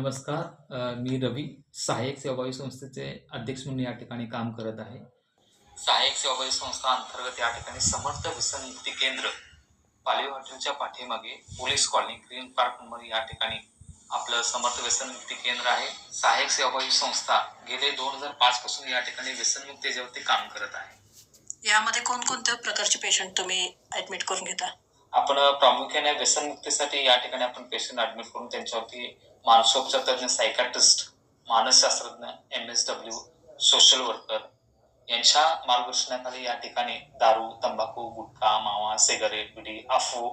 नमस्कार मी रवी सहाय्यक सेवाभावी संस्थेचे अध्यक्ष म्हणून या ठिकाणी काम करत आहे. सहाय्यक सेवाभावी संस्था अंतर्गत या ठिकाणी समर्थ व्यसनमुक्ती केंद्र पालवी हॉटेलच्या पाठीमागे पोलीस कॉलनी ग्रीन पार्कमध्ये या ठिकाणी आपलं समर्थ व्यसनमुक्ती केंद्र आहे. सहाय्यक सेवाभावी संस्था गेले दोन हजार पाच पासून या ठिकाणी व्यसनमुक्तीच्यावरती काम करत आहे. यामध्ये कोणकोणत्या प्रकारचे पेशंट तुम्ही ऍडमिट करून घेता? आपण प्रामुख्याने व्यसनमुक्तीसाठी या ठिकाणी आपण पेशंट ऍडमिट करून त्यांच्यावरती मानसोपचार तज्ञ सायकाट्रिस्ट मानसशास्त्रज्ञ M S W social worker यांच्या मार्गदर्शनाखाली या ठिकाणी दारू तंबाखू गुटखा मावा सिगारेट बिडी अफू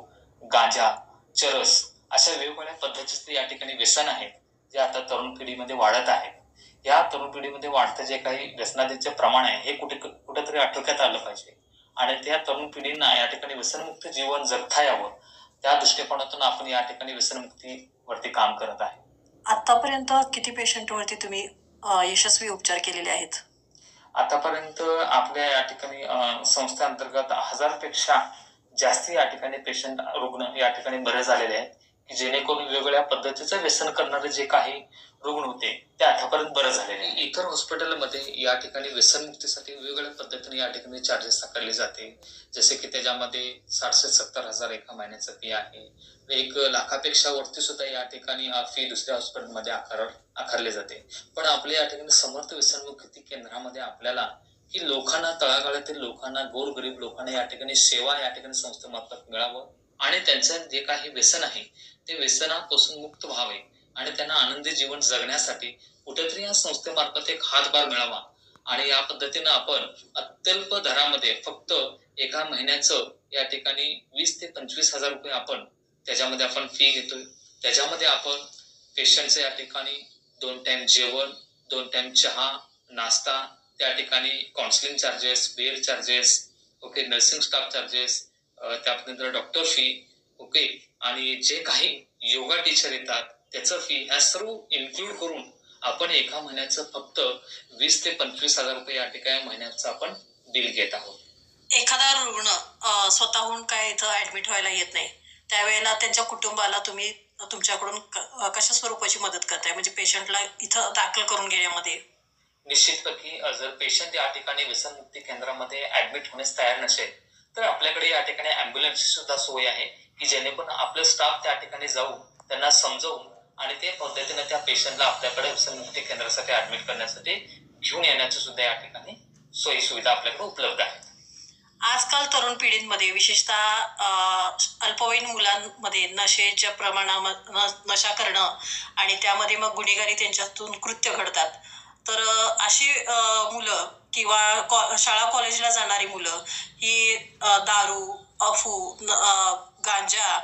गांजा चरस अशा वेगवेगळ्या पद्धतीचे या ठिकाणी व्यसन आहेत जे आता तरुण पिढीमध्ये वाढत आहेत या तरुण पिढीमध्ये वाढतं जे काही व्यसनादीचे प्रमाण आहे हे कुठे कुठेतरी आटोक्यात आलं पाहिजे. आणि त्या तरुण पिढींना या ठिकाणी व्यसनमुक्त जीवन जगता यावं त्या दृष्टिकोनातून आपण या ठिकाणी व्यसनमुक्तीवरती काम करत आहे. आतापर्यंत किती पेशंट वरती तुम्ही यशस्वी उपचार केलेले आहेत? आतापर्यंत आपल्या या ठिकाणी संस्थेअंतर्गत हजारपेक्षा जास्ती या ठिकाणी पेशंट रुग्ण या ठिकाणी बरे झालेले आहेत. जेणेकरून वेगवेगळ्या पद्धतीचं व्यसन करणारे जे काही रुग्ण होते ते आतापर्यंत बरं झाले इतर हॉस्पिटलमध्ये या ठिकाणी व्यसनमुक्तीसाठी वेगवेगळ्या पद्धतीने या ठिकाणी चार्जेस आकारले जाते. जसे की त्याच्यामध्ये सातशे सत्तर हजार एका महिन्याचं फी आहे. एक लाखापेक्षा वरती सुद्धा या ठिकाणी फी दुसऱ्या हॉस्पिटलमध्ये आकार आकारली जाते. पण आपल्या या ठिकाणी समर्थ व्यसनमुक्ती केंद्रामध्ये आपल्याला की लोकांना तळागाळातील लोकांना गोरगरीब लोकांना या ठिकाणी सेवा या ठिकाणी संस्थेमार्फत मिळावं. आणि त्यांचं जे काही व्यसन आहे ते व्यसनापासून मुक्त व्हावे आणि त्यांना आनंदी जीवन जगण्यासाठी कुठेतरी या संस्थेमार्फत एक हातभार मिळावा. आणि या पद्धतीनं आपण अत्यल्प दरामध्ये फक्त एका महिन्याचं या ठिकाणी वीस ते पंचवीस हजार रुपये आपण त्याच्यामध्ये आपण फी घेतोय. त्याच्यामध्ये आपण पेशंटचं या ठिकाणी दोन टाइम जेवण दोन टाइम चहा नाश्ता त्या ठिकाणी counselling charges bed charges okay nursing staff charges त्यानंतर डॉक्टर फी ओके आणि जे काही योगा टीचर येतात त्याचं फी ह्या सर्व इन्क्लूड करून आपण एका महिन्याचं फक्त वीस ते पंचवीस हजार रुपये या ठिकाणी महिन्याचं आपण बिल घेत आहोत. एखादा रुग्ण स्वतःहून काय इथं ऍडमिट व्हायला येत नाही त्यावेळेला त्यांच्या कुटुंबाला तुम्ही तुमच्याकडून कशा स्वरूपाची मदत करताय? म्हणजे पेशंटला इथं दाखल करून घेण्यामध्ये? निश्चितपणे जर पेशंट या ठिकाणी व्यसनमुक्ती केंद्रामध्ये ऍडमिट होण्यास तयार नसेल तर आपल्याकडे या ठिकाणी अँब्युलन्सची सुद्धा सोय आहे की जेणेकरून आपलं स्टाफ त्या ठिकाणी जाऊन त्यांना समजवून आणि ते पद्धतीने त्या पेशंटला आपल्याकडे व्यसनमुक्ती केंद्रासाठी ऍडमिट करण्यासाठी घेऊन येण्याची सुद्धा या ठिकाणी सोयी सुविधा आपल्याकडे उपलब्ध आहेत. आजकाल तरुण पिढींमध्ये विशेषतः अल्पवयीन मुलांमध्ये नशेच्या प्रमाणामध्ये नशा करणं आणि त्यामध्ये मग गुन्हेगारी त्यांच्यातून कृत्य घडतात. तर अशी मुलं किंवा कॉ शाळा कॉलेजला जाणारी मुलं ही दारू अफू न- गांजा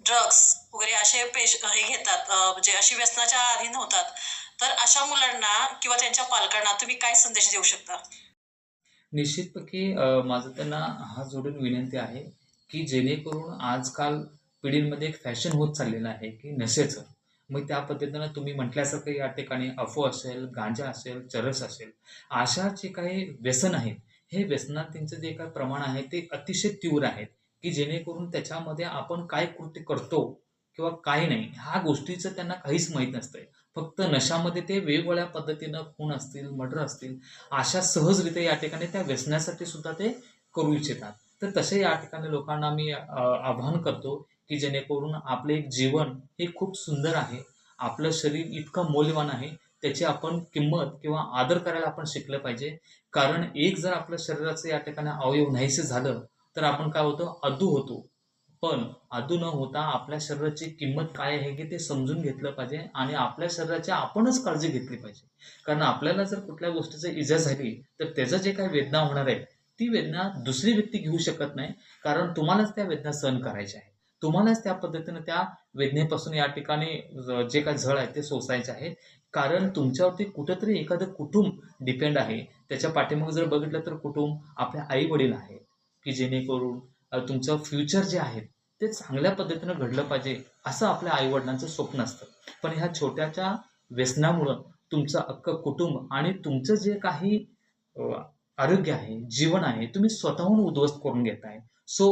ड्रग्स वगैरे असे पेश हे घेतात. म्हणजे अशी व्यसनाच्या अधीन होतात तर अशा मुलांना किंवा त्यांच्या पालकांना तुम्ही काय संदेश देऊ शकता? निश्चितपणे माझं त्यांना हात जोडून विनंती आहे की जेणेकरून आजकाल पिढींमध्ये एक फॅशन होत चाललेलं आहे की नशेचं. मग त्या पद्धतीनं तुम्ही म्हटल्यासारखं या ठिकाणी अफो असेल गांजा असेल चरस असेल अशा जे काही व्यसन आहेत. हे व्यसनात त्यांचं जे काही प्रमाण आहे ते अतिशय तीव्र आहेत की जेणेकरून त्याच्यामध्ये आपण काय कृत्य करतो किंवा काय नाही ह्या गोष्टीचं त्यांना काहीच माहीत नसतंय. फक्त नशामध्ये ते वेगवेगळ्या पद्धतीनं खून असतील मर्डर असतील अशा सहजरित्या या ठिकाणी त्या व्यसनासाठी सुद्धा ते करू इच्छितात. तर तसे या ठिकाणी लोकांना मी आव्हान आवाहन करतो की जेणेकरून आपले एक जीवन हे खूप सुंदर आहे. आपलं शरीर इतकं मौल्यवान आहे. त्याची आपण किंमत किंवा आदर करायला आपण शिकलं पाहिजे. कारण एक जर आपल्या शरीराचं या ठिकाणी अवयव नाहीसे झालं तर आपण काय होतो? अधू होतो. पण अधू न होता आपल्या शरीराची किंमत काय आहे की ते समजून घेतलं पाहिजे आणि आपल्या शरीराची आपणच काळजी घेतली पाहिजे. कारण आपल्याला जर कुठल्या गोष्टीची इजा झाली तर त्याचं जे काही वेदना होणार आहे ती वेदना दुसरी व्यक्ती घेऊ शकत नाही. कारण तुम्हालाच त्या वेदना सहन करायच्या आहेत. तुम्हालाच त्या पद्धतीने त्या वेदनेपासून या ठिकाणी जे काय झळ आहे ते सोसायचे आहे कारण तुमच्यावरती कुठंतरी एखादं कुटुंब डिपेंड आहे. त्याच्या पाठीमागे जर बघितलं तर कुटुंब आपल्या आई वडील आहेत. की जेणेकरून तुमचं फ्युचर जे आहे ते चांगल्या पद्धतीनं घडलं पाहिजे असं आपल्या आईवडिलांचं स्वप्न असतं. पण ह्या छोट्याच्या व्यसनामुळं तुमचं अख्खं कुटुंब आणि तुमचं जे काही आरोग्य आहे जीवन आहे तुम्ही स्वतःहून उद्ध्वस्त करून घेताय. सो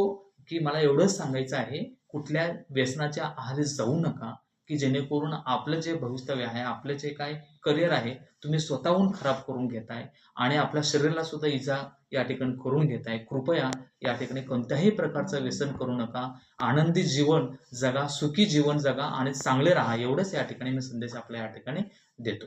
की मला एवढंच सांगायचं आहे कुठल्या व्यसनाच्या आहारी जाऊ नका की जेणेकरून आपलं जे भवितव्य आहे आपलं जे काय करिअर आहे तुम्ही स्वतःहून खराब करून घेताय आणि आपल्या शरीराला सुद्धा इजा या ठिकाणी करून घेताय. कृपया या ठिकाणी कोणत्याही प्रकारचं व्यसन करू नका. आनंदी जीवन जगा सुखी जीवन जगा आणि चांगले राहा. एवढंच या ठिकाणी मी संदेश आपल्या या ठिकाणी देतो.